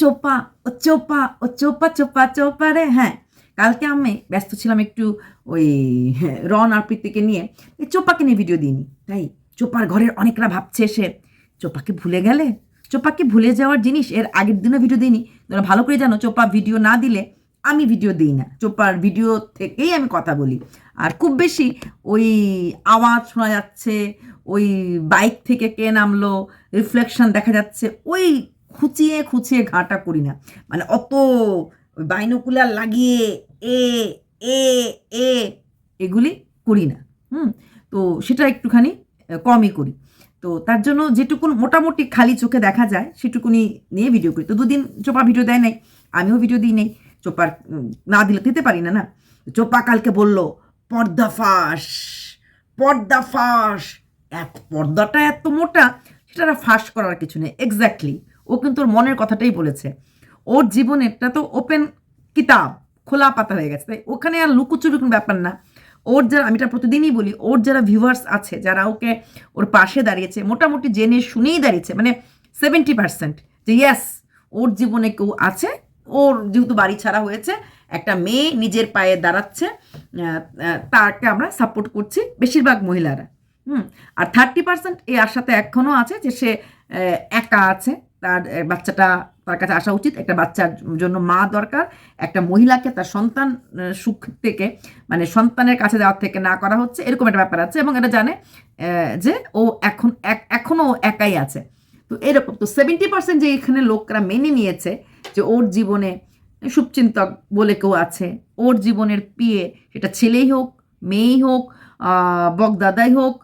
চোপা ও চোপা ও চোপা চোপা চোপা রে হ্যাঁ। কালকে আমি ব্যস্ত ছিলাম একটু ওই হ্যাঁ, রন আর প্রীতিকে নিয়ে। চোপাকে নিয়ে ভিডিও দিইনি তাই চোপার ঘরের অনেকরা ভাবছে সে চোপাকে ভুলে গেলে? চোপাকে ভুলে যাওয়ার জিনিস এর আগের দিনও ভিডিও দিইনি। তোমরা ভালো করে জানো চোপা ভিডিও না দিলে আমি ভিডিও দিই না। চোপার ভিডিও থেকেই আমি কথা বলি। আর খুব বেশি ওই আওয়াজ শোনা যাচ্ছে ওই বাইক থেকে কে নামলো রিফ্লেকশন দেখা যাচ্ছে ওই খুঁচিয়ে খুঁচিয়ে ঘাটা করি না। মানে অত বাইনোকুলার লাগিয়ে, এ এ এ এগুলি করি না। হুম? তো সেটা একটুখানি কমই করি। তো তার জন্য যেটুকুন মোটামুটি খালি চোখে দেখা যায়, সেটুকুনি নিয়ে ভিডিও করি। তো দুদিন চোপা ভিডিও দেয় নাই, আমিও ভিডিও দিই নাই। চোপার না দিলে দিতে পারি না না? চোপা কালকে বলল, পর্দা ফাঁস পর্দা ফাঁস। এত, পর্দাটা এত মোটা, সেটা ফাঁস করার কিছু নেই। এক্স্যাক্টলি ও কিন্তু ওর মনের কথাটাই বলেছে। ওর জীবনেরটা তো ওপেন কিতাব, খোলা পাতা হয়ে গেছে। তাই ওখানে আর লুকোচুরি কোনো ব্যাপার না। ওর যারা, আমি এটা প্রতিদিনই বলি, ওর যারা ভিউয়ার্স আছে, যারা ওকে ওর পাশে দাঁড়িয়েছে, মোটামুটি জেনে শুনেই দাঁড়িয়েছে মানে সেভেন্টি পার্সেন্ট যে ইয়াস ওর জীবনে কেউ আছে, ওর যেহেতু বাড়ি ছাড়া হয়েছে, একটা মেয়ে নিজের পায়ে দাঁড়াচ্ছে তাকে আমরা সাপোর্ট করছি বেশিরভাগ মহিলারা। হুম, আর থার্টি পার্সেন্ট এই আশাতে এখনও আছে যে সে একা আছে। তার বাচ্চাটা তার কাছে আসা উচিত। একটা বাচ্চার জন্য মা দরকার একটা মহিলাকে তার সন্তান সুখ থেকে মানে সন্তানের কাছে যাওয়ার থেকে না করা হচ্ছে এরকম একটা ব্যাপার আছে এবং এটা জানে যে ও এখন এক- এখনও ও একাই আছে। তো এরকম তো সেভেন্টি পার্সেন্ট যে এখানে লোকরা মেনে নিয়েছে যে ওর জীবনে শুভচিন্তক বলে কেউ আছে ওর জীবনের পিয়ে সেটা ছেলেই হোক মেয়েই হোক আহ, বগদাদাই হোক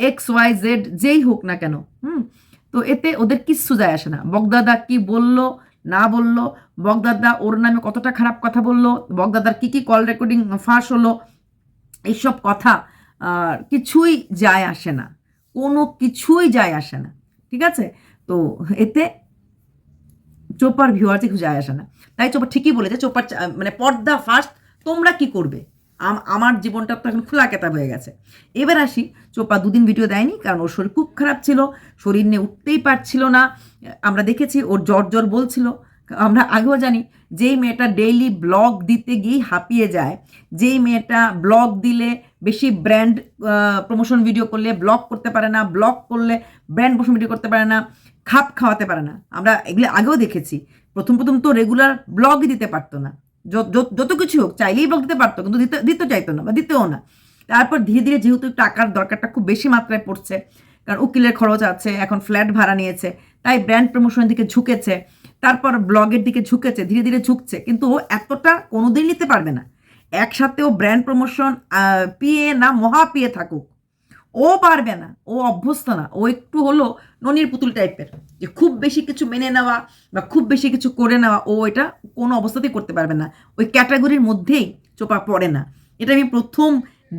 এক্স ওয়াই জেড যেই হোক না কেন হুম তো এতে ওদের কিচ্ছু যায় আসে না। বগদাদা কি বলল, না বলল, বগদাদা ওর নামে কতটা খারাপ কথা বলল, বগদাদার কি কি কল রেকর্ডিং ফাঁস হলো, এইসব কথা কিছুই যায় আসে না। কোনো কিছুই যায় আসে না, ঠিক আছে? তো এতে চোপার ভিউয়ার্সে কিছু যায় আসে না। তাই চোপা ঠিকই বলেছে, চোপার মানে পর্দা ফার্স্ট তোমরা কি করবে? আমার জীবনটা তো এখন খোলা কেতাব হয়ে গেছে। এবার আসি চোপা দুদিন ভিডিও দেয়নি, কারণ ওর শরীর খুব খারাপ ছিল, শরীর নিয়ে উঠতেই পারছিল না। আমরা দেখেছি, ওর জ্বর জ্বর বলছিল। আমরা আগেও জানি, যেই মেয়েটা ডেইলি ব্লগ দিতে গিয়েই হাঁপিয়ে যায়, যেই মেয়েটা ব্লগ দিলে বেশি ব্র্যান্ড প্রমোশন ভিডিও করলে ব্লগ করতে পারে না ব্লগ করলে ব্র্যান্ড প্রমোশন ভিডিও করতে পারে না, খাপ খাওয়াতে পারে না। আমরা এগুলো আগেও দেখেছি। প্রথম প্রথম তো রেগুলার ব্লগই দিতে পারতো না। যত কিছু হোক, চাইলেই ব্লগ দিতে পারতো, কিন্তু দিতে দিতে চাইতো না বা দিতেও না। তারপর ধীরে ধীরে যেহেতু টাকার দরকারটা খুব বেশি মাত্রায় পড়ছে, কারণ উকিলের খরচ আছে, এখন ফ্ল্যাট ভাড়া নিয়েছে, তাই ব্র্যান্ড প্রমোশনের দিকে ঝুঁকেছে, তারপর ব্লগের দিকে ঝুঁকেছে, ধীরে ধীরে ঝুঁকছে, কিন্তু ও এতটা কোনোদিন নিতে পারবে না। একসাথে ও ব্র্যান্ড প্রমোশন পিয়ে না মহা পিয়ে থাকুক ও পারবে না, ও অভ্যস্ত না। ও একটু হলো ননির পুতুল টাইপের যে খুব বেশি কিছু মেনে নেওয়া বা খুব বেশি কিছু করে নেওয়া, ও এটা কোনো অবস্থাতেই করতে পারবে না। ওই ক্যাটাগরির মধ্যেই চোপা পড়ে না। এটা আমি প্রথম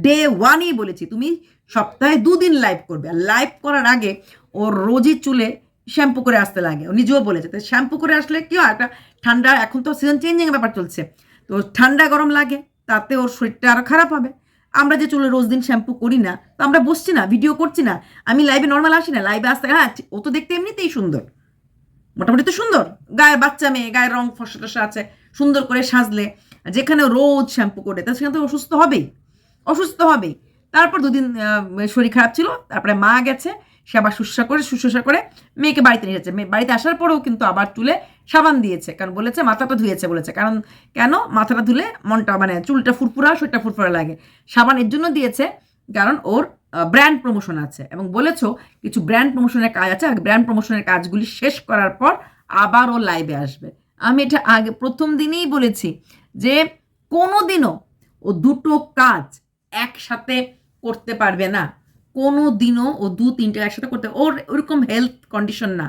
ডে ওয়ানই বলেছি, তুমি সপ্তাহে দুদিন লাইভ করবে। আর লাইভ করার আগে ওর রোজই চুলে শ্যাম্পু করে আসতে লাগে। ও নিজেও বলেছে, তো শ্যাম্পু করে আসলে কি হয়? একটা ঠান্ডা, এখন তো সিজন চেঞ্জিং ব্যাপার চলছে। তো ঠান্ডা গরম লাগে, তাতে ওর শরীরটা আরও খারাপ হবে। আমরা যে চুলে রোজ দিন শ্যাম্পু করি না, তো আমরা বসছি না ভিডিও করছি না। আমি লাইভে নর্মাল আসি না লাইভে আসতে হ্যাঁ ও তো দেখতে এমনিতেই সুন্দর। মোটামুটি তো সুন্দর। গায়ের বাচ্চা মেয়ে, গায়ের রং ফসা টসা আছে, সুন্দর করে সাজলে। যেখানে রোজ শ্যাম্পু করে তা সেখানে তো অসুস্থ হবেই অসুস্থ হবেই। তারপর দুদিন শরীর খারাপ ছিল, তারপরে মা গেছে, সে আবার শুশ্রূষা করে শুশ্রূষা করে মেয়েকে বাড়িতে নিয়ে যাচ্ছে। মেয়ে বাড়িতে আসার পরেও কিন্তু আবার চুলে সাবান দিয়েছে, কারণ বলেছে মাথাটা ধুয়েছে বলেছে। কারণ কেন? মাথাটা ধুলে মনটা মানে চুলটা ফুরফুরা, শরীরটা ফুরফুরা লাগে। সাবান এর জন্য দিয়েছে, কারণ ওর ব্র্যান্ড প্রমোশন আছে। এবং বলেছ, কিছু ব্র্যান্ড প্রমোশনের কাজ আছে ব্র্যান্ড প্রমোশনের কাজগুলি শেষ করার পর আবার ও লাইভে আসবে। আমি এটা আগে প্রথম দিনেই বলেছি যে কোনো দিনও ও দুটো কাজ একসাথে করতে পারবে না। কোনো দিনও ও দু তিনটে একসাথে করতে, ওর ওরকম হেলথ কন্ডিশন না।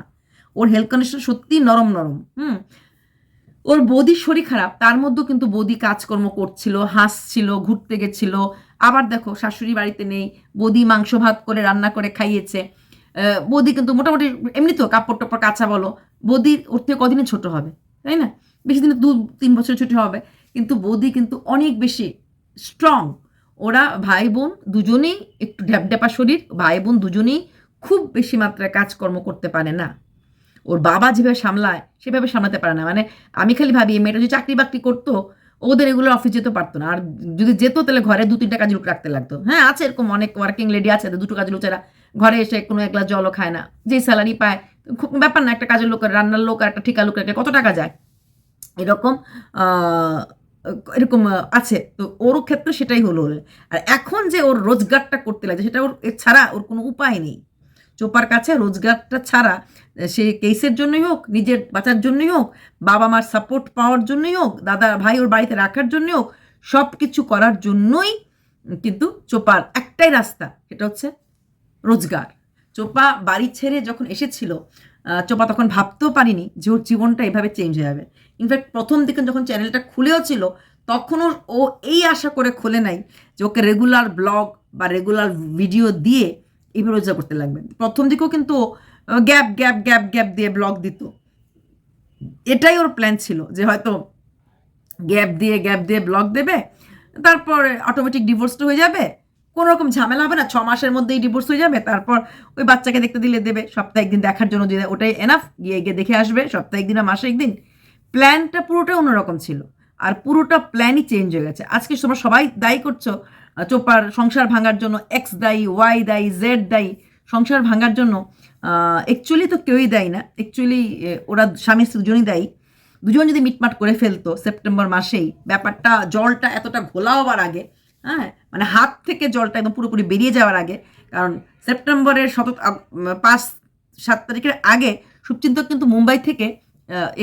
ওর হেলথ কন্ডিশন সত্যি নরম নরম, হুম? ওর বৌদির শরীর খারাপ, তার মধ্যেও কিন্তু বৌদি কাজকর্ম করছিল, হাসছিল, ঘুরতে গেছিল। আবার দেখো, শাশুড়ি বাড়িতে নেই, বৌদি মাংস ভাত করে, রান্না করে খাইয়েছে। বৌদি কিন্তু মোটামুটি এমনি তো কাপড় টাপড় কাঁচা বলো বৌদির ওর থেকে কদিনে ছোট হবে, তাই না? বেশি দিনে দু, তিন বছর ছুটি হবে। কিন্তু বৌদি কিন্তু অনেক বেশি স্ট্রং ওরা ভাই বোন দুজনেই একটু ড্যাপড্যাপা শরীর, ভাই বোন দুজনেই খুব বেশি মাত্রায় কাজকর্ম করতে পারে না। ওর বাবা যেভাবে সামলায়, সেভাবে সামলাতে পারে না। মানে আমি খালি ভাবি মেয়েটা যদি চাকরি বাকরি করতো, ওদের এগুলো অফিস যেতে পারতো না। আর যদি যেত, তাহলে ঘরে দু, তিনটা কাজে লোক রাখতে লাগতো। হ্যাঁ আছে এরকম অনেক ওয়ার্কিং লেডি আছে দুটো কাজের লোকেরা। ঘরে এসে কোনো এক গ্লাস জলও খায় না। যেই স্যালারি পায়, খুব ব্যাপার না, একটা কাজের লোক রান্নার লোক আর একটা ঠিকা লোক রাখলে কত টাকা যায়? এরকম এরকম আছে। তো ওর ক্ষেত্রে সেটাই হলো। আর এখন যে ওর রোজগারটা করতে লাগে সেটা ওর ছাড়া ওর কোনো উপায় নেই। চোপার কাছে রোজগারটা ছাড়া সে কেসের জন্যই হোক, নিজের বাঁচার জন্যই হোক, বাবা মার সাপোর্ট পাওয়ার জন্যই হোক, দাদা ভাই ওর বাড়িতে রাখার জন্যই হোক সব কিছু করার জন্যই কিন্তু চোপার একটাই রাস্তা, সেটা হচ্ছে রোজগার। চোপা বাড়ি ছেড়ে যখন এসেছিল চোপা তখন ভাবতেও পারিনি যে ওর জীবনটা এভাবে চেঞ্জ হয়ে যাবে। ইনফ্যাক্ট প্রথম দিকে যখন চ্যানেলটা খুলেও ছিল, তখনও ও এই আশা করে খোলে নাই যে ওকে রেগুলার ব্লগ বা রেগুলার ভিডিও দিয়ে এইভাবে রোজগার করতে লাগবে। প্রথম দিকেও কিন্তু গ্যাপ গ্যাপ গ্যাপ গ্যাপ দিয়ে ব্লগ দিত। এটাই ওর প্ল্যান ছিল, যে হয়তো গ্যাপ দিয়ে গ্যাপ দিয়ে ব্লগ দেবে, তারপর অটোমেটিক ডিভোর্সটা হয়ে যাবে কোনো রকম ঝামেলা হবে না, ছ মাসের মধ্যেই ডিভোর্স হয়ে যাবে, তারপর ওই বাচ্চাকে দেখতে দিলে দেবে সপ্তাহে একদিন দেখার জন্য দিয়ে ওটাই এনাফ গিয়ে গিয়ে দেখে আসবে সপ্তাহে একদিন আর মাসে একদিন প্ল্যানটা পুরোটাই অন্যরকম ছিল, আর পুরোটা প্ল্যানই চেঞ্জ হয়ে গেছে। আজকে তোমরা সবাই দায়ী করছ চোপার সংসার ভাঙার জন্য এক্স দায়ী ওয়াই দায়ী জেড দায়ী সংসার ভাঙার জন্য অ্যাকচুয়ালি তো কেউই দেয় না। অ্যাকচুয়ালি ওরা স্বামী স্ত্রী দুজনই দেয়। দুজন যদি মিটমাট করে ফেলতো সেপ্টেম্বর মাসেই, ব্যাপারটা জলটা এতটা ঘোলা হবার আগে হ্যাঁ মানে হাত থেকে জলটা একদম পুরোপুরি বেরিয়ে যাওয়ার আগে, কারণ সেপ্টেম্বরের শত পাঁচ, সাত তারিখের আগে শুভচিন্তক কিন্তু মুম্বাই থেকে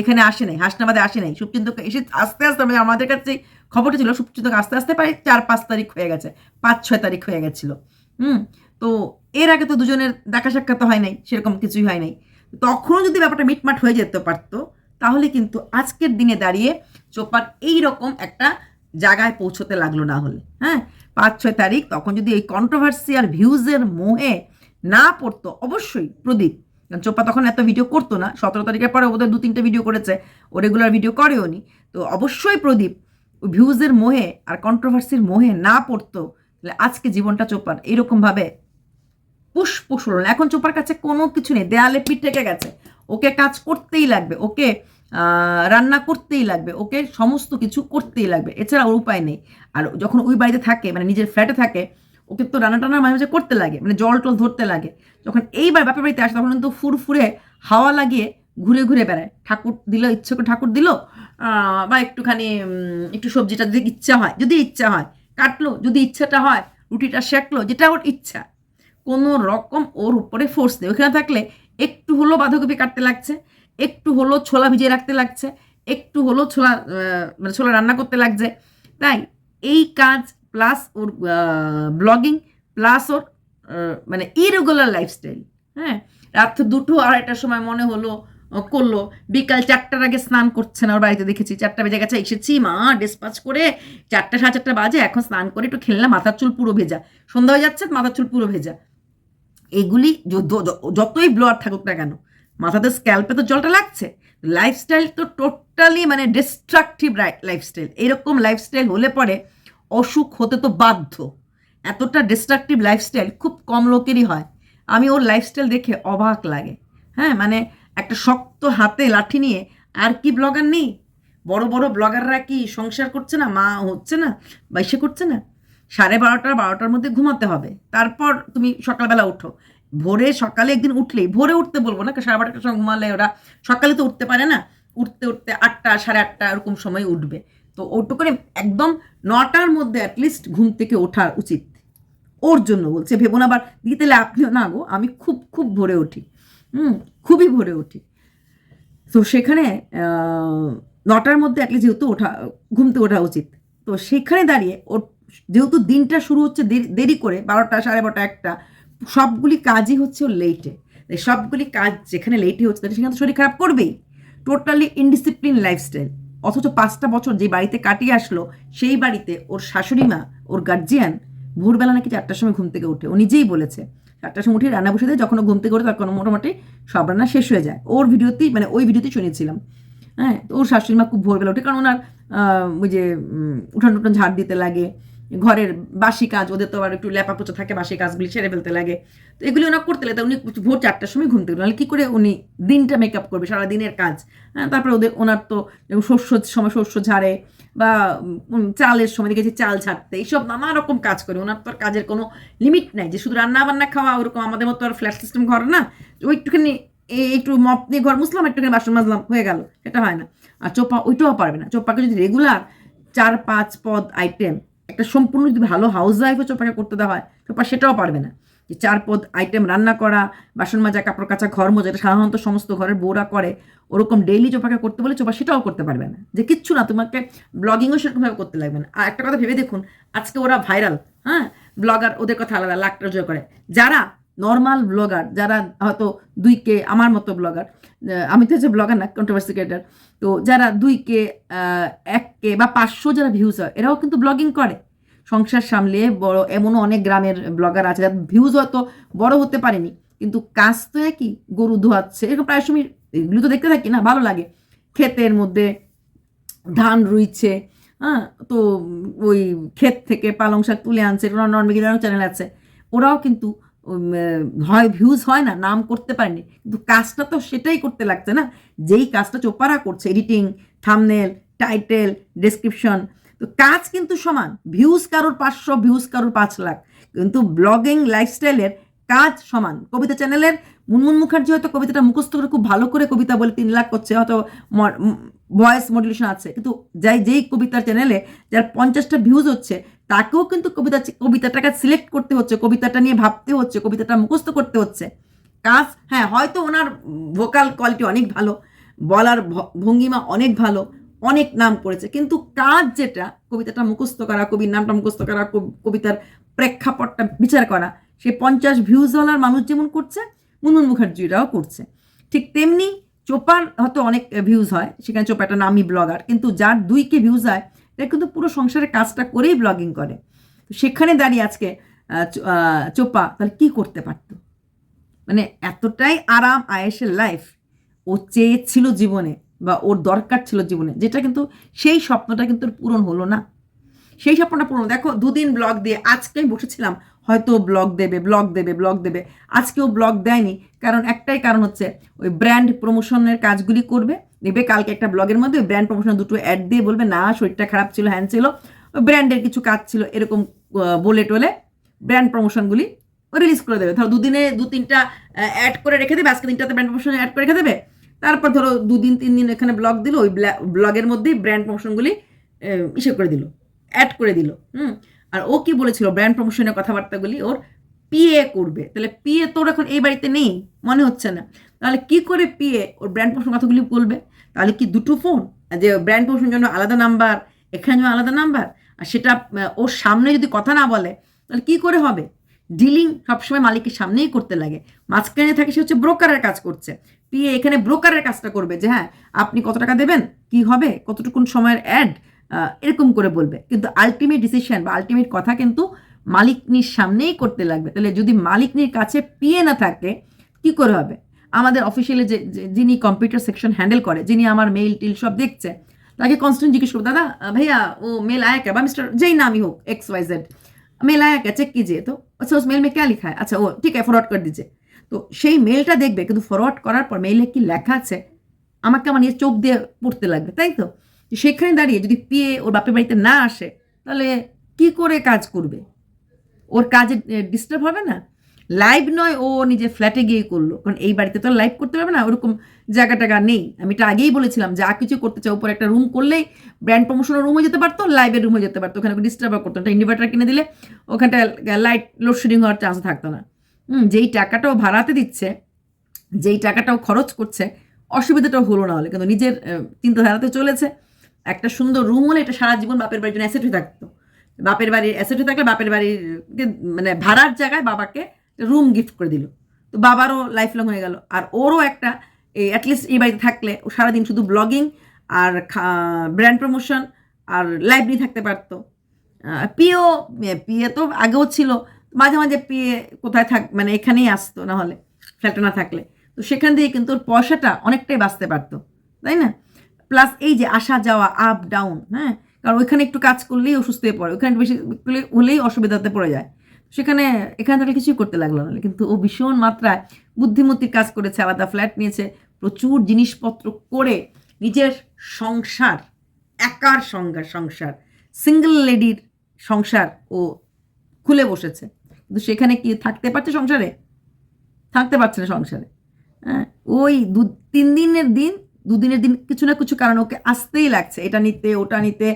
এখানে আসে নাই, হাসনাবাদে আসে নাই। শুভচিন্তক এসে আস্তে আস্তে মানে আমাদের কাছে খবরটা ছিল শুভচিন্তক আস্তে আস্তে প্রায় চার, পাঁচ তারিখ হয়ে গেছে, পাঁচ, ছয় তারিখ হয়ে গেছিল। হুম, তো এর আগে তো দুজনের দেখা সাক্ষাৎ হয় নাই, সেরকম কিছুই হয় নাই। তখনও যদি ব্যাপারটা মিটমাট হয়ে যেতে পারতো, তাহলে কিন্তু আজকের দিনে দাঁড়িয়ে চোপার এই রকম একটা জায়গায় পৌঁছতে লাগল না হলে। হ্যাঁ পাঁচ, ছয় তারিখ তখন যদি এই কন্ট্রোভার্সিয়াল ভিউজের মোহে না পড়তো, অবশ্যই প্রদীপ। কারণ চোপা তখন এত ভিডিও করতো না, সতেরো তারিখের পরে ওদের দু তিনটে ভিডিও করেছে, ও রেগুলার ভিডিও করেও নি। তো অবশ্যই প্রদীপ ভিউজের মোহে আর কন্ট্রোভার্সির মোহে না পড়তো, তাহলে আজকে জীবনটা চোপার এরকমভাবে পুষ্প না এখন চোপার কাছে কোনো কিছু নেই, দেয়ালে পিঠ থেকে গেছে। ওকে কাজ করতেই লাগবে, ওকে রান্না করতেই লাগবে, ওকে সমস্ত কিছু করতেই লাগবে, এছাড়া ওর উপায় নেই। আর যখন ওই বাড়িতে থাকে মানে নিজের ফ্ল্যাটে থাকে, ওকে তো রান্না টান্না মাঝে মাঝে করতে লাগে মানে জল টল ধরতে লাগে। যখন এইবার বাপের বাড়িতে আসে, তখন কিন্তু ফুরফুরে হাওয়া লাগিয়ে ঘুরে ঘুরে বেড়ায়। ঠাকুর দিল, ইচ্ছে করে ঠাকুর দিল বা একটুখানি একটু সবজিটা যদি ইচ্ছা হয়, যদি ইচ্ছা হয়, কাটলো, যদি ইচ্ছাটা হয়, রুটিটা সেঁকলো যেটা ওর ইচ্ছা। কোনো রকম ওর উপরে ফোর্স নেই। ওখানে থাকলে একটু হলো বাঁধাকপি কাটতে লাগছে, একটু হলো ছোলা ভিজিয়ে রাখতে লাগছে, একটু হলো ছোলা মানে ছোলা রান্না করতে লাগছে। তাই এই কাজ প্লাস ওর ব্লগিং প্লাস ওর মানে ইরেগুলার লাইফস্টাইল হ্যাঁ রাত দুটো আড়াইটার সময় মনে হলো করল। বিকাল চারটার আগে স্নান করছে না, ওর বাড়িতে দেখেছি। চারটা বেজে গেছে, এসেছি, মা ডিসপাচ করে চারটা, সাড়ে চারটা বাজে, এখন স্নান করে একটু খেললাম মাথার চুল পুরো ভেজা। সন্ধ্যা হয়ে যাচ্ছে, মাথার চুল পুরো ভেজা। এগুলি যতই ব্লোয়ার থাকুক না কেন, মাথাতে স্ক্যাল্পে তো জলটা লাগছে লাইফস্টাইল তো টোটালি মানে ডিস্ট্রাকটিভ লাইফস্টাইল এরকম লাইফস্টাইল হলে পরে অসুখ হতে তো বাধ্য। এতটা ডিস্ট্রাকটিভ লাইফস্টাইল খুব কম লোকেরই হয়। আমি ওর লাইফস্টাইল দেখে অবাক লাগে। হ্যাঁ মানে একটা শক্ত হাতে লাঠি নিয়ে আর কি ব্লগার নেই? বড় বড় ব্লগাররা কি সংসার করছে না? মা হচ্ছে না? বা ইসে করছে না? সাড়ে বারোটা, বারোটার মধ্যে ঘুমাতে হবে। তারপর তুমি সকালবেলা উঠো। ভোরে সকালে একদিন উঠলেই, ভোরে উঠতে বলব না সাড়ে বারোটার সময় ঘুমালে ওরা সকালে তো উঠতে পারে না। উঠতে উঠতে আটটা, সাড়ে আটটা এরকম সময় উঠবে। তো ওটু করে একদম নটার মধ্যে অ্যাটলিস্ট ঘুম থেকে ওঠা উচিত। ওর জন্য বলছে, ভেবো না আবার, দিদি, তাহলে আপনিও না গো, আমি খুব খুব ভোরে উঠি। হুম, খুবই ভোরে উঠি। তো সেখানে নটার মধ্যে অ্যাটলিস্ট যেহেতু ওঠা ঘুমতে ওঠা উচিত। তো সেখানে দাঁড়িয়ে ওর যেহেতু দিনটা শুরু হচ্ছে দেরি- করে বারোটা, সাড়ে বারোটা, একটা, সবগুলি কাজই হচ্ছে লেটে সবগুলি কাজ যেখানে লেটে হচ্ছে, তাহলে সেখানে তো শরীর খারাপ করবেই। টোটালি ইনডিসিপ্লিন লাইফস্টাইল অথচ পাঁচটা বছর যে বাড়িতে কাটিয়ে আসলো, সেই বাড়িতে ওর শাশুড়ি মা, ওর গার্জিয়ান ভোরবেলা নাকি চারটার সময় ঘুম থেকে ওঠে। ও নিজেই বলেছে, চারটার সময় উঠে রান্না বসে দেয়, যখন ও ঘুম থেকে ওঠে তখন মোটামুটি সব রান্না শেষ হয়ে যায়। ওর ভিডিওতেই মানে ওই ভিডিওতেই শুনেছিলাম। হ্যাঁ ওর শাশুড়ি মা খুব ভোরবেলা ওঠে, কারণ ওনার ওই যে উঠান টুঠান ঝাড় দিতে লাগে ঘরের বাসি কাজ, ওদের তো আবার একটু ল্যাপা পোচা থাকে, বাসি কাজগুলি সেরে ফেলতে লাগে। তো এগুলি ওনার করতে লাগে উনি ভোর চারটার সময় ঘুম থেকে নাহলে কী করে উনি দিনটা মেকআপ করবে সারা দিনের কাজ। হ্যাঁ তারপরে ওদের, ওনার তো শস্য সময় শস্য ঝাড়ে বা চালের সময় দেখেছি চাল ছাড়তে এইসব নানা রকম কাজ করে, ওনার তো আর কাজের কোনো লিমিট নাই। যে শুধু রান্না বান্না খাওয়া, ওরকম আমাদের মতো আর ফ্ল্যাট সিস্টেম ঘর না ওই একটুখানি এই একটু মপ নিয়ে ঘর মুসলাম একটুখানি বাসন মাজলাম, হয়ে গেল, সেটা হয় না। আর চোপা ওইটাও পারবে না। চোপাকে যদি রেগুলার চার, পাঁচ পদ আইটেম একটা সম্পূর্ণ যদি ভালো হাউস ওয়াইফও চোপাকে করতে দেওয়া হয় চোপা সেটাও পারবে না। যে চার পদ আইটেম রান্না করা, বাসন মাজা, কাপড় কাঁচা, ঘর মোজা, এটা সাধারণত সমস্ত ঘরের বউরা করে, ওরকম ডেইলি চোপাকে করতে বলে চোপা সেটাও করতে পারবে না। যে কিচ্ছু না, তোমাকে ব্লগিংও সেরকমভাবে করতে লাগবে না। আর একটা কথা ভেবে দেখুন, আজকে ওরা ভাইরাল হ্যাঁ? ব্লগার ওদের কথা আলাদা, লাখটা জয় করে। যারা নর্মাল ব্লগার যারা হয়তো দুই কে, আমার মতো ব্লগার আমি তো হচ্ছে ব্লগার না কন্ট্রোভার্সি ক্রিয়েটার তো যারা দুই কে এক কে বা পাঁচশো যারা ভিউজ হয়, এরাও কিন্তু ব্লগিং করে। সংসার সামলে বড়, এমনও অনেক গ্রামের ব্লগার আছে যার ভিউজ হয়তো বড় হতে পারেনি, কিন্তু কাজ তো একই, গরু ধোয়াচ্ছে, এরকম প্রায় সময়, এগুলো তো দেখতে থাকি না, ভালো লাগে। ক্ষেতের মধ্যে ধান রুইছে হ্যাঁ তো ওই ক্ষেত থেকে পালং শাক তুলে আনছে নর্মিগিরানো চ্যানেল আছে, ওরাও কিন্তু হয় ভিউজ হয় না, নাম করতে পারেনি। কিন্তু কাজটা তো সেটাই করতে লাগছে না। যেই কাজটা চোপারা করছে এডিটিং থামনেল টাইটেল ডেসক্রিপশন তো কাজ কিন্তু সমান। ভিউজ কারোর পাঁচশো ভিউজ কারোর পাঁচ লাখ। কিন্তু ব্লগিং লাইফস্টাইলের কাজ সমান। কবিতা চ্যানেলের মুনমুন মুখার্জি হয়তো কবিতাটা মুখস্থ করে খুব ভালো করে কবিতা বলে তিন লাখ করছে হয়তো ভয়েস মডুলেশন আছে। কিন্তু যাই, যেই কবিতার চ্যানেলে যার পঞ্চাশটা ভিউজ হচ্ছে, তাকেও কিন্তু কবিতা, কবিতাটাকে সিলেক্ট করতে হচ্ছে, কবিতাটা নিয়ে ভাবতে হচ্ছে, কবিতাটা মুখস্থ করতে হচ্ছে। কাজ হ্যাঁ হয়তো ওনার ভোকাল কোয়ালিটি অনেক ভালো, বলার ভঙ্গিমা অনেক ভালো, অনেক নাম করেছে, কিন্তু কাজ যেটা, কবিতাটা মুখস্থ করা, কবির নামটা মুখস্থ করা কবিতার প্রেক্ষাপটটা বিচার করা, সে পঞ্চাশ ভিউজওয়ালার মানুষ যেমন করছে, মুনমুন মুখার্জিরাও করছে। ঠিক তেমনি চোপার হয়তো অনেক ভিউজ হয়, সেখানে চোপা একটা নামি ব্লগার কিন্তু যার দুই কে ভিউজ হয় এটা কিন্তু পুরো সংসারের কাজটা করেই ব্লগিং করে। সেখানে দাঁড়িয়ে আজকে চোপা তাহলে কি করতে পারতো? মানে এতটাই আরাম, আয়েসের লাইফ ও চেয়েছিল জীবনে বা ওর দরকার ছিল জীবনে, যেটা কিন্তু সেই স্বপ্নটা কিন্তু পূরণ হলো না। সেই স্বপ্নটা পূরণ দেখো, দুদিন ব্লগ দিয়ে আজকে আমি বসেছিলাম হয়তো ব্লগ দেবে ব্লগ দেবে ব্লগ দেবে। আজকেও ব্লগ দেয়নি, কারণ একটাই কারণ হচ্ছে, ওই ব্র্যান্ড প্রমোশনের কাজগুলি করবে দেখবে কালকে একটা ব্লগের মধ্যে, ওই ব্র্যান্ড প্রমোশন দুটো অ্যাড দিয়ে বলবে, না, শরীরটা খারাপ ছিল, হ্যান ছিল। ওই ব্র্যান্ডের কিছু কাজ ছিল, এরকম বলে টোলে ব্র্যান্ড প্রমোশনগুলি রিলিজ করে দেবে। ধরো দুদিনে দু তিনটা অ্যাড করে রেখে দেবে, আজকে তিনটাতে ব্র্যান্ড প্রমোশন অ্যাড করে রেখে দেবে। তারপর ধরো দুদিন, তিন দিন এখানে ব্লগ দিল, ওই ব্লগের মধ্যেই ব্র্যান্ড প্রমোশনগুলি ইসে করে দিল অ্যাড করে দিল, হুম? আর ও কি বলেছিল ব্র্যান্ড প্রমোশনের কথাবার্তাগুলি? ওর পিএ করবে। তাহলে পিএ তোর এখন এই বাড়িতে নেই? মনে হচ্ছে না। তাহলে কি করে পিএ ওর ব্র্যান্ড প্রমোশন কথাগুলি বলবে? তাহলে কি দুটো ফোন যে ব্র্যান্ড প্রমোশনের জন্য আলাদা নাম্বার এখানে জন্য আলাদা নাম্বার আর সেটা ওর সামনে যদি কথা না বলে, তাহলে কি করে হবে? ডিলিং সবসময় মালিকের সামনেই করতে লাগে। মাঝখানে থাকে সে হচ্ছে ব্রোকারের কাজ করছে। পিএ এখানে ব্রোকারের কাজটা করবে যে হ্যাঁ আপনি কত টাকা দেবেন? কি হবে? কতটুকুন সময়ের অ্যাড এরকম করে বলবে। কিন্তু আলটিমেট ডিসিশন বা আলটিমেট কথা কিন্তু মালিকনির সামনেই করতে লাগবে। তাহলে যদি মালিকনির কাছে পিয়ে না থাকে, কি করে হবে? আমাদের অফিসিয়ালি যে যিনি কম্পিউটার সেকশন হ্যান্ডেল করে, যিনি আমার মেইল টিল সব দেখছে, তাকে কনস্ট্যান্ট জিজ্ঞেস করব, দাদা ভাইয়া, ও মেল আয়া কে? বা মিস্টার যেই নামই হোক এক্স ওয়াই জেড মেল আয়া কে? চেক কিজিয়ে তো আচ্ছা উস মেল মে ক্যা লিখা আচ্ছা ও, ঠিক আছে ফরওয়ার্ড করে দিচ্ছে। তো সেই মেলটা দেখবে, কিন্তু ফরওয়ার্ড করার পর মেইলে কি লেখা আছে, আমাকে আমার নিয়ে চোখ দিয়ে পড়তে লাগবে, তাই তো? সেখানে দাঁড়িয়ে যদি পিএ ওর বাপের বাড়িতে না আসে, তাহলে কি করে কাজ করবে? ওর কাজে ডিস্টার্ব হবে না? লাইভ নয়, ও নিজে ফ্ল্যাটে গিয়ে করল। কারণ এই বাড়িতে তো লাইভ করতে পারবে না, ওরকম জায়গা টাগা নেই। আমি এটা আগেই বলেছিলাম যা কিছু করতে চাও, উপরে একটা রুম করলেই ব্র্যান্ড প্রমোশনের রুমে যেতে পারতো লাইভের রুমে যেতে পারতো। ওখানে ডিস্টার্ব করতো। একটা ইনভার্টার কিনে দিলে ওখানটা লাইট লোডশেডিং হওয়ার চান্স থাকতো না। হুম, যেই টাকাটাও ভাড়াতে দিচ্ছে, যেই টাকাটাও খরচ করছে অসুবিধাটাও হলো না হলে। কিন্তু নিজের চিন্তাধারাতে চলেছে। একটা সুন্দর রুম হলে এটা সারা জীবন বাপের বাড়ির জন্য অ্যাসেট হয়ে থাকতো। বাপের বাড়ির অ্যাসেট হয়ে থাকলে বাপের বাড়ির মানে ভাড়ার জায়গায় বাবাকে রুম গিফট করে দিল। তো বাবারও লাইফ লং হয়ে গেল। আর ওরও একটা, এই অ্যাটলিস্ট এই বাড়িতে থাকলে ও সারাদিন শুধু ব্লগিং আর ব্র্যান্ড প্রমোশন আর নিয়ে থাকতে পারতো। পিও পিএ তো আগেও ছিল। মাঝে মাঝে পিএ কোথায় থাক মানে এখানেই আসতো না হলে ফ্ল্যাটে না থাকলে। তো সেখান দিয়ে কিন্তু ওর পয়সাটা অনেকটাই বাঁচতে পারতো। তাই না? প্লাস এই যে আসা যাওয়া আপ ডাউন হ্যাঁ? কারণ ওইখানে একটু কাজ করলেই অসুস্থ হয়ে পড়ে। ওইখানে বেশি হলেই অসুবিধাতে পড়ে যায়। সেখানে, এখানে থাকলে কিছুই করতে লাগল না। কিন্তু ও ভীষণ মাত্রায় বুদ্ধিমতির কাজ করেছে, আলাদা ফ্ল্যাট নিয়েছে, প্রচুর জিনিসপত্র করে নিজের সংসার, একার সংসার সংসার সিঙ্গেল লেডির সংসার ও খুলে বসেছে। কিন্তু সেখানে কি থাকতে পারছে সংসারে? থাকতে পারছে না সংসারে। হ্যাঁ? ওই দু, তিন দিনের দিন দুদিনের দিন কিছু না কিছু কারণ ওকে আসতেই লাগছে। এটা নিতে, ওটা নিতে,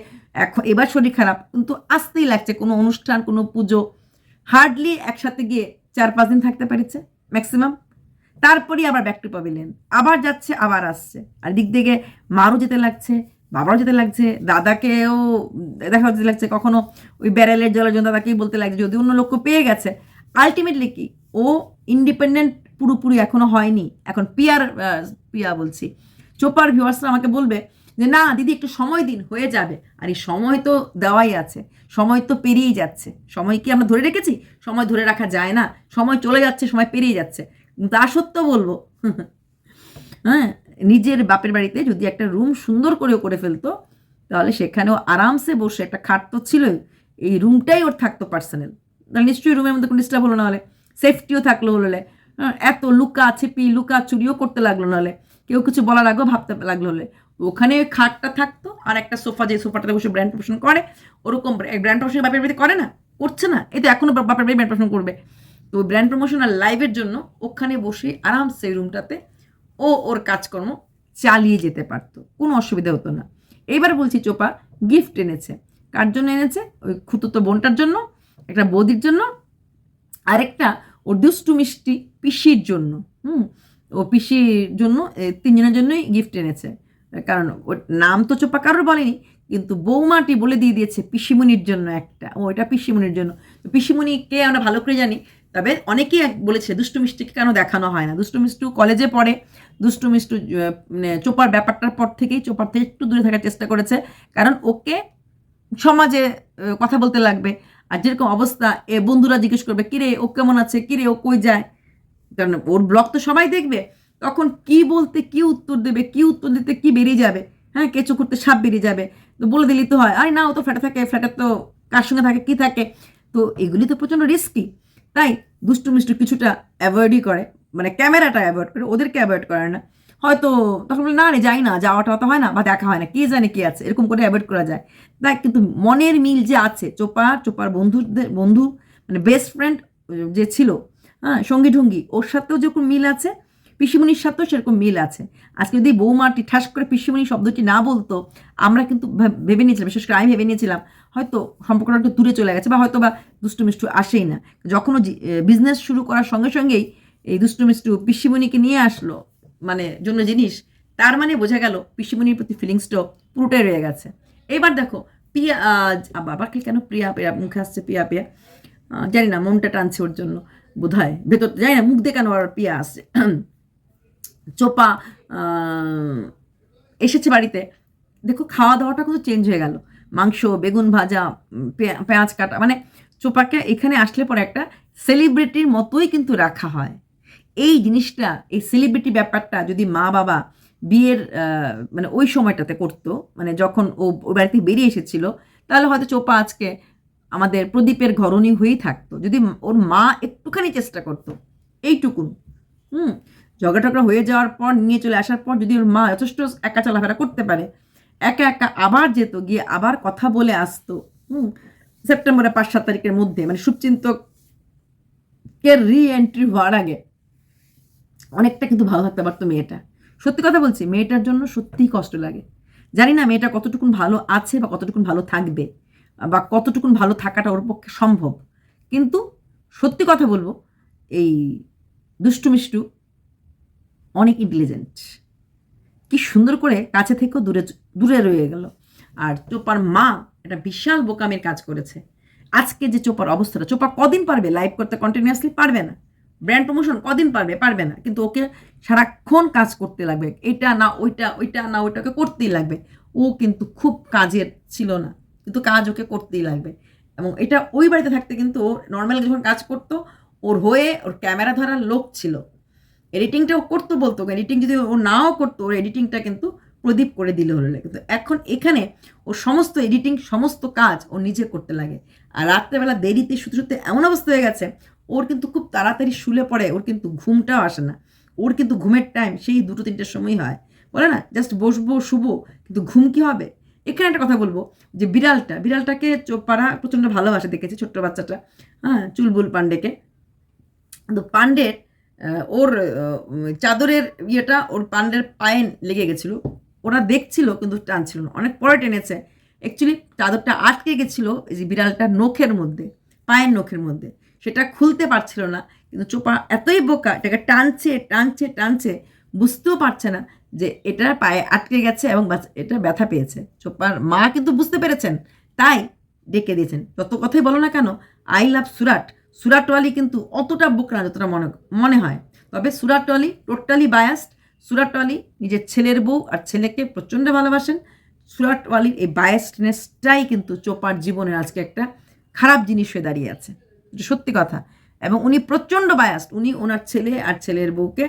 এখন এবার শরীর খারাপ, কিন্তু আসতেই লাগছে। কোনো অনুষ্ঠান, কোনো পুজো, হার্ডলি একসাথে গিয়ে চার পাঁচ দিন থাকতে পেরেছে, ম্যাক্সিমাম। তারপরেই আবার ব্যাক টু পাবিলেন আবার যাচ্ছে, আবার আসছে। আর দিক দিকে মারও যেতে লাগছে, বাবারও যেতে লাগছে, দাদাকেও দেখা যেতে লাগছে। কখনো ওই ব্যারেলের জলের জন্য দাদাকেই বলতে লাগছে, যদি অন্য লক্ষ্য পেয়ে গেছে। আলটিমেটলি কি? ও ইন্ডিপেন্ডেন্ট পুরোপুরি এখনও হয়নি। এখন পিয়ার পিয়া বলছি। চোপার ভিউয়ার্সরা আমাকে বলবে যে না দিদি একটু সময় দিন হয়ে যাবে। আর এই সময় তো দেওয়াই আছে। সময় তো পেরিয়েই যাচ্ছে। সময় কি আমরা ধরে রেখেছি? সময় ধরে রাখা যায় না। সময় চলে যাচ্ছে সময় পেরিয়ে যাচ্ছে। তা সত্য বলব হ্যাঁ নিজের বাপের বাড়িতে যদি একটা রুম সুন্দর করেও করে ফেলতো তাহলে সেখানেও আরামসে বসে একটা খাট তো ছিলই। এই রুমটাই ওর থাকতো পার্সোনাল তাহলে নিশ্চয়ই রুমের মধ্যে কোনো ডিস্টার্ব হলো না হলে। সেফটিও থাকল হলে হ্যাঁ, এত লুকা ছিপি লুকা চুরিও করতে লাগল নাহলে কেউ কিছু বলার আগেও ভাবতে লাগল হলে ওখানে খাটটা থাকতো আর একটা সোফা, যে সোফাটাতে বসে ব্র্যান্ড প্রমোশন করে, ওরকম ব্র্যান্ড প্রমোশন বাপের বাড়িতে করে না, করছে না। এই তো এখনও বাপের বাড়ি ব্র্যান্ড প্রমোশন করবে। তো ব্র্যান্ড প্রমোশন আর লাইভের জন্য ওখানে বসে আরামসে রুমটাতে ও ওর কাজকর্ম চালিয়ে যেতে পারতো। কোনো অসুবিধা হতো না। এইবার বলছি, চোপা গিফট এনেছে। কার জন্য এনেছে? ওই খুতুতো বোনটার জন্য, একটা বৌদির জন্য, আরেকটা ও দুষ্টু মিষ্টি পিসির জন্য। হুম? ও পিসির জন্য তিনজনের জন্যই গিফট এনেছে। কারণ ওর নাম তো চোপা কারোর বলেনি, কিন্তু বৌমাটি বলে দিয়ে দিয়েছে পিসিমণির জন্য একটা। ও, এটা পিসিমণির জন্য। পিসিমণিকে আমরা ভালো করে জানি, তবে অনেকেই বলেছে, দুষ্টু মিষ্টিকে কেন দেখানো হয় না? দুষ্টু মিষ্টু কলেজে পড়ে, দুষ্টু মিষ্টু মানে চোপার ব্যাপারটার পর থেকেই, চোপার থেকে একটু দূরে থাকার চেষ্টা করেছে। কারণ ওকে সমাজে কথা বলতে লাগবে। আর যেরকম অবস্থা, এ, বন্ধুরা জিজ্ঞেস করবে, কিরে, ও কেমন আছে? কিরে, ও কই যায়? কারণ ওর ব্লগ তো সবাই দেখবে। তখন কি বলতে, কি উত্তর দেবে, কি উত্তর দিতে, কি বেরিয়ে যাবে? হ্যাঁ কেঁচো করতে সাপ বেরিয়ে যাবে। তো বলে দিলি তো হয়, আরে না, ও তো ফ্ল্যাটে থাকে ফ্ল্যাটের তো কার সঙ্গে থাকে, কি থাকে? তো এগুলি তো প্রচণ্ড রিস্কি তাই দুষ্টু মিষ্টু কিছুটা অ্যাভয়েডই করে মানে ক্যামেরাটা অ্যাভয়েড করে, ওদেরকে অ্যাভয়েড করে না। হয়তো তখন বলে, না রে, যাই না, যাওয়াটা তো হয় না, বা দেখা হয় না, কে জানে কি আছে? এরকম করে অ্যাভয়েড করা যায়। তাই কিন্তু মনের মিল যে আছে চোপা চোপার বন্ধুদের, বন্ধু মানে বেস্ট ফ্রেন্ড যে ছিল হ্যাঁ সঙ্গী ঢঙ্গি। ওর সাথেও যেরকম মিল আছে, পিসিমণির সাথেও সেরকম মিল আছে। আজকে যদি বৌমাটি ঠাস করে পিসিমণি শব্দটি না বলতো, আমরা কিন্তু ভেবে নিয়েছিলাম, বিশেষ করে আমি ভেবে নিয়েছিলাম, হয়তো সম্পর্কটা একটু দূরে চলে গেছে বা হয়তো বা দুষ্টু মিষ্টু আসেই না। যখন ও বিজনেস শুরু করার সঙ্গে সঙ্গেই এই দুষ্টু মিষ্টু পিসিমণিকে নিয়ে আসলো মানে জন্য জিনিস, তার মানে বোঝা গেল পিসিমণির প্রতি ফিলিংসটাও পুরোটাই রয়ে গেছে। এবার দেখো পিয়া বাবাকে কেন প্রিয়া প্রিয়া মুখে আসছে পিয়া পিয়া জানি না, মনটা টানছে ওর জন্য। বোধ হয় ভেতর জানি না, মুখ দিয়ে কেন আর পিয়া আসছে। চোপা এসেছে বাড়িতে। দেখো খাওয়া দাওয়াটা কিন্তু চেঞ্জ হয়ে গেল। মাংস, বেগুন ভাজা পেঁয়া- পেঁয়াজ কাটা মানে চোপাকে এখানে আসলে পরে একটা সেলিব্রিটির মতোই কিন্তু রাখা হয়। এই জিনিসটা, এই সেলিব্রিটি ব্যাপারটা যদি মা বাবা বিয়ের মানে ওই সময়টাতে করতো মানে যখন ও বাড়িতে বেরিয়ে এসেছিল, তাহলে হয়তো চোপা আজকে আমাদের প্রদীপের ঘরণী হয়েই থাকতো। যদি ওর মা একটুখানি চেষ্টা করতো এইটুকুন হুম ঝগড়া টগড়া হয়ে যাওয়ার পর, নিয়ে চলে আসার পর যদি ওর মা যথেষ্ট একা চলাফেরা করতে পারে, একা একা আবার যেত, গিয়ে আবার কথা বলে আসতো, হুম, সেপ্টেম্বরের পাঁচ, সাত তারিখের মধ্যে মানে শুভচিন্তকের রি এন্ট্রি হওয়ার আগে, অনেকটা কিন্তু ভালো থাকতে পারতো মেয়েটা। সত্যি কথা বলছি, মেয়েটার জন্য সত্যিই কষ্ট লাগে। জানি না মেয়েটা কতটুকুন ভালো আছে বা কতটুকুন ভালো থাকবে। বা কতটুকুন ভালো থাকাটা ওর পক্ষে সম্ভব। কিন্তু সত্যি কথা বলব, এই দুষ্টু মিষ্টু অনেক ইন্টেলিজেন্ট কি সুন্দর করে কাছে থেকেও দূরে দূরে রয়ে গেল। আর চোপার মা একটা বিশাল বোকামের কাজ করেছে। আজকে যে চোপার অবস্থাটা, চোপা কদিন পারবে লাইভ করতে কন্টিনিউয়াসলি পারবে না। ব্র্যান্ড প্রমোশন কদিন পারবে? পারবে না। কিন্তু ওকে সারাক্ষণ কাজ করতে লাগবে। এটা না ওইটা ওইটা না ওইটাকে করতেই লাগবে। ও কিন্তু খুব কাজের ছিল না। কিন্তু কাজ ওকে করতেই লাগবে। এবং এটা ওই বাড়িতে থাকতে কিন্তু নর্মাল যখন কাজ করতো, ওর হয়ে ওর ক্যামেরা ধরার লোক ছিল। এডিটিংটা ও করতো বলতো এডিটিং যদি ও নাও করতো, ওর এডিটিংটা কিন্তু প্রদীপ করে দিলে হলো লাগে। তো এখন এখানে ও সমস্ত এডিটিং সমস্ত কাজ ও নিজে করতে লাগে। আর রাত্রেবেলা দেরিতে শুতে শুতে এমন অবস্থা হয়ে গেছে, ওর কিন্তু খুব তাড়াতাড়ি শুলে পড়ে, ওর কিন্তু ঘুমটাও আসে না। ওর কিন্তু ঘুমের টাইম সেই দুটো তিনটের সময় হয়। বলে না জাস্ট বসবো, শুবো, কিন্তু ঘুম কি হবে? এখানে একটা কথা বলব যে বিড়ালটা বিড়ালটাকে চোপারা প্রচণ্ড ভালোবাসে দেখেছি ছোট্ট বাচ্চাটা হ্যাঁ চুলবুল পান্ডেকে তো পান্ডের আহ, ওর চাদরের ইয়েটা ওর পান্ডের পায়ে লেগে গেছিল। ওরা দেখছিল কিন্তু টানছিল না। অনেক পরে টেনেছে। অ্যাকচুয়ালি চাদরটা আটকে গেছিল এই যে বিড়ালটার নখের মধ্যে পায়ের নখের মধ্যে। সেটা খুলতে পারছিল না কিন্তু চোপা এতই বোকা এটাকে টানছে টানছে টানছে বুঝতেও পারছে না যে এটা পায়ে আটকে গেছে এবং এটা ব্যথা পেয়েছে। চোপার মা কিন্তু বুঝতে পেরেছেন, তাই ডেকে দিয়েছেন। যত কথাই বলো না কেন, আই লাভ সুরাট। সুরাটওয়ালি কিন্তু অতটা বোকা না যতটা মনে মনে হয়। তবে সুরাটওয়ালি টোটালি বায়াসড সুরাটওয়ালি নিজের ছেলের বউ আর ছেলেকে প্রচণ্ড ভালোবাসেন। সুরাটওয়ালির এই বায়াসডনেসটাই কিন্তু চোপার জীবনের আজকে একটা খারাপ জিনিস হয়ে দাঁড়িয়ে আছে। সত্যি কথা। এবং উনি প্রচণ্ড বায়াসড উনি ওনার ছেলে আর ছেলের বউকে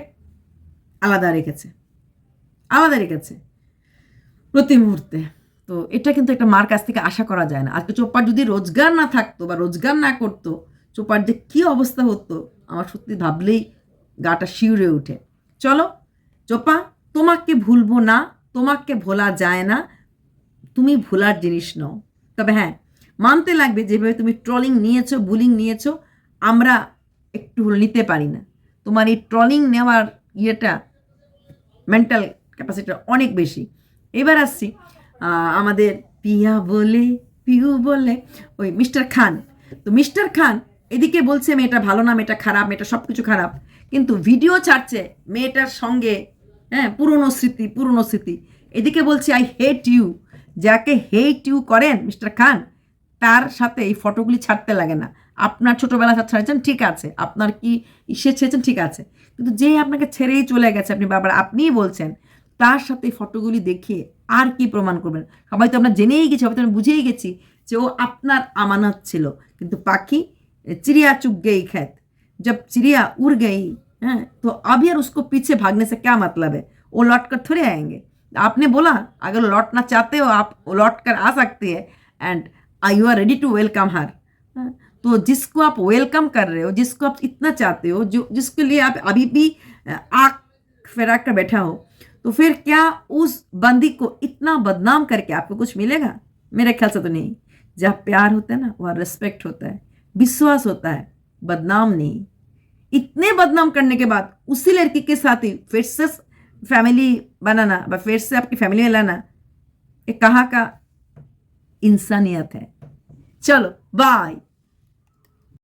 আলাদা রেখেছে। আলাদা রেখেছে। প্রতি মুহূর্তে। তো এটা কিন্তু একটা মার কাছ থেকে আশা করা যায় না। আজকে চোপার যদি রোজগার না থাকতো বা রোজগার না করতো চোপার যে কী অবস্থা হতো, আমার সত্যি ভাবলেই গাটা শিউরে ওঠে। চলো, চোপা, তোমাকে ভুলবো না, তোমাকে ভোলা যায় না, তুমি ভোলার জিনিস নও। তবে হ্যাঁ মানতে লাগবে যেভাবে তুমি ট্রলিং নিয়েছো, বুলিং নিয়েছো, আমরা একটু নিতে পারি না। তোমার এই ট্রলিং নেওয়ার ইয়েটা মেন্টাল ক্যাপাসিটিটা অনেক বেশি। এবার আসছি আমাদের পিয়া বলে, পিউ বলে, ওই মিস্টার খান। তো মিস্টার খান, এদিকে বলছে মেয়েটা ভালো না, মেয়েটা খারাপ, মেয়েটা সব কিছু খারাপ। কিন্তু ভিডিও ছাড়ছে মেয়েটার সঙ্গে হ্যাঁ পুরনো স্মৃতি পুরনো স্মৃতি। এদিকে বলছে আই হেট ইউ যাকে হেট ইউ করেন মিস্টার খান, তার সাথে এই ফটোগুলি ছাড়তে লাগে না। আপনার ছোটোবেলা ছাড়ছেন ঠিক আছে আপনার কি ইসে ছেড়েছেন ঠিক আছে কিন্তু যে আপনাকে ছেড়েই চলে গেছে আপনি বাবার আপনিই বলছেন তার সাথে এই ফটোগুলি দেখিয়ে আর কি প্রমাণ করবেন সবাই তো আমরা জেনেই গেছি সবাই তো আমরা বুঝেই গেছি যে ও আপনার আমানত ছিল কিন্তু পাখি चिड़िया चुग गई खेत जब चिड़िया उड़ गई हैं तो अब यार उसको पीछे भागने से क्या मतलब है वो लौट कर थोड़े आएंगे आपने बोला अगर लौटना चाहते हो आप लौट कर आ सकती है and you are ready to welcome हर तो जिसको आप वेलकम कर रहे हो, जिसको आप इतना चाहते हो, जो, जिसके लिए आप अभी भी आँख फैरा कर बैठा हो तो फिर क्या उस बंदी को इतना बदनाम करके आपको कुछ मिलेगा? मेरे ख्याल से तो नहीं। जहाँ प्यार होता है ना, वहाँ रिस्पेक्ट होता है, विश्वास होता है, बदनाम नहीं। इतने बदनाम करने के बाद उसी लड़की के साथ ही फिर से फैमिली बनाना फिर से आपकी फैमिली में लाना, ये कहाँ का इंसानियत है। चलो बाय